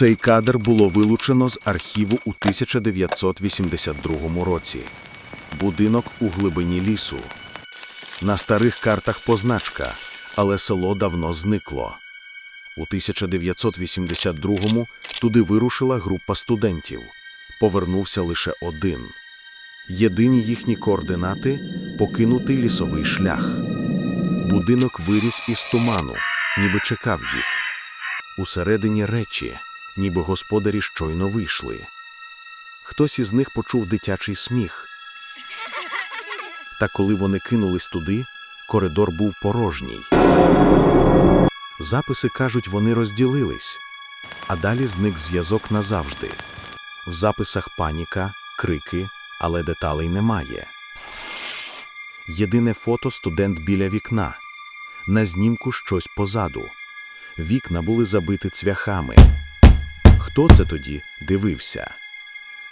Цей кадр було вилучено з архіву у 1982 році. Будинок у глибині лісу. На старих картах позначка, але село давно зникло. У 1982-му туди вирушила група студентів. Повернувся лише один. Єдині їхні координати покинутий лісовий шлях. Будинок виріс із туману, ніби чекав їх. Усередині речі, ніби господарі щойно вийшли. Хтось із них почув дитячий сміх. Та коли вони кинулись туди, коридор був порожній. Записи кажуть, вони розділились, а далі зник зв'язок назавжди. В записах паніка, крики, але деталей немає. Єдине фото студент біля вікна. На знімку щось позаду. Вікна були забиті цвяхами. Хто це тоді дивився?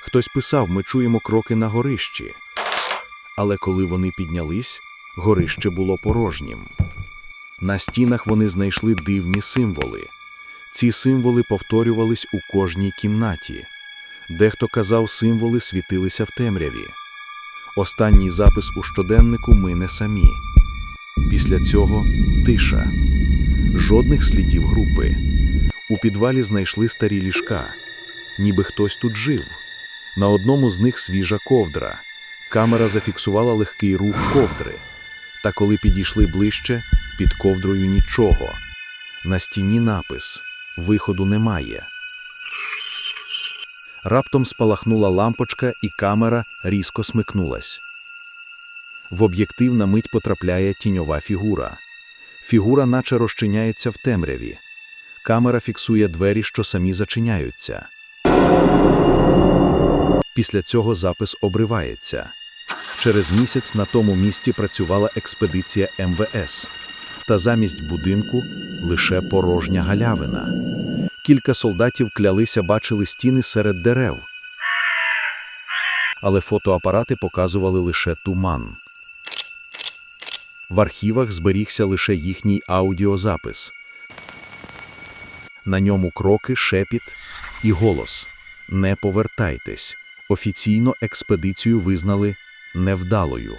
Хтось писав, ми чуємо кроки на горищі. Але коли вони піднялись, горище було порожнім. На стінах вони знайшли дивні символи. Ці символи повторювались у кожній кімнаті. Дехто казав, символи світилися в темряві. Останній запис у щоденнику ми не самі. Після цього тиша. Жодних слідів групи. У підвалі знайшли старі ліжка. Ніби хтось тут жив. На одному з них свіжа ковдра. Камера зафіксувала легкий рух ковдри. Та коли підійшли ближче, під ковдрою нічого. На стіні напис Виходу немає. Раптом спалахнула лампочка, і камера різко смикнулась. В об'єктив на мить потрапляє тіньова фігура. Фігура наче розчиняється в темряві. Камера фіксує двері, що самі зачиняються. Після цього запис обривається. Через місяць на тому місці працювала експедиція МВС. Та замість будинку лише порожня галявина. Кілька солдатів клялися бачили стіни серед дерев. Але фотоапарати показували лише туман. В архівах зберігся лише їхній аудіозапис. На ньому кроки, шепіт і голос. Не повертайтесь. Офіційно експедицію визнали невдалою.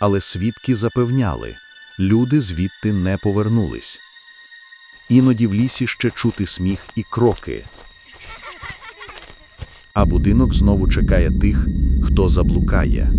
Але свідки запевняли, люди звідти не повернулись. Іноді в лісі ще чути сміх і кроки. А будинок знову чекає тих, хто заблукає.